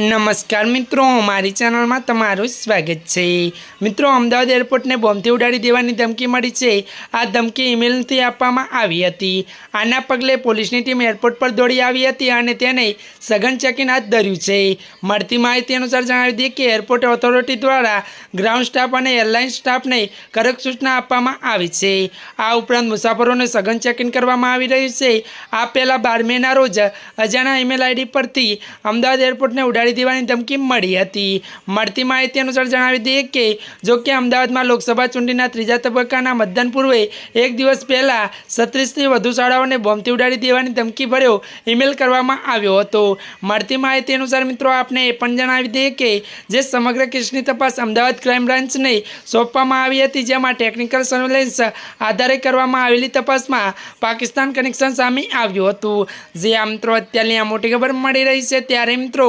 નમસ્કાર મિત્રો, મારી ચેનલમાં તમારું સ્વાગત છે. મિત્રો, અમદાવાદ એરપોર્ટને બોમ્બથી ઉડાડી દેવાની ધમકી મળી છે. આ ધમકી ઈમેલથી આપવામાં આવી હતી. આના પગલે પોલીસની ટીમ એરપોર્ટ પર દોડી આવી હતી અને તેને સઘન ચેકિંગ હાથ ધર્યું છે. મળતી માહિતી અનુસાર જણાવી દઈએ કે એરપોર્ટ ઓથોરિટી દ્વારા ગ્રાઉન્ડ સ્ટાફ અને એરલાઇન સ્ટાફને કડક સૂચના આપવામાં આવી છે. આ ઉપરાંત મુસાફરોને સઘન ચેકિંગ કરવામાં આવી રહ્યું છે. આ પહેલાં બાર મેના રોજ અજાણા ઈમેલ આઈડી પરથી અમદાવાદ એરપોર્ટને ઉડાડી દેવાની ધમકી મળી હતી. મળતી માહિતી અનુસાર જણાવી દઈએ કે, જો કે અમદાવાદમાં લોકસભા ચૂંટણીના ત્રીજા તબક્કાના મતદાન પૂર્વે એક દિવસ પહેલાં સત્રીસથી વધુ શાળાઓને બોમ્બથી ઉડાડી દેવાની ધમકી ભર્યો ઈમેલ કરવામાં આવ્યો હતો. મળતી માહિતી અનુસાર મિત્રો, આપને એ પણ જણાવી દઈએ કે, જે સમગ્ર કેસની તપાસ અમદાવાદ ક્રાઇમ બ્રાન્ચને સોંપવામાં આવી હતી, જેમાં ટેકનિકલ સર્વેલન્સ આધારે કરવામાં આવેલી તપાસમાં પાકિસ્તાન કનેક્શન સામે આવ્યું હતું. જે આ મિત્રો અત્યારની આ મોટી ખબર મળી રહી છે. ત્યારે મિત્રો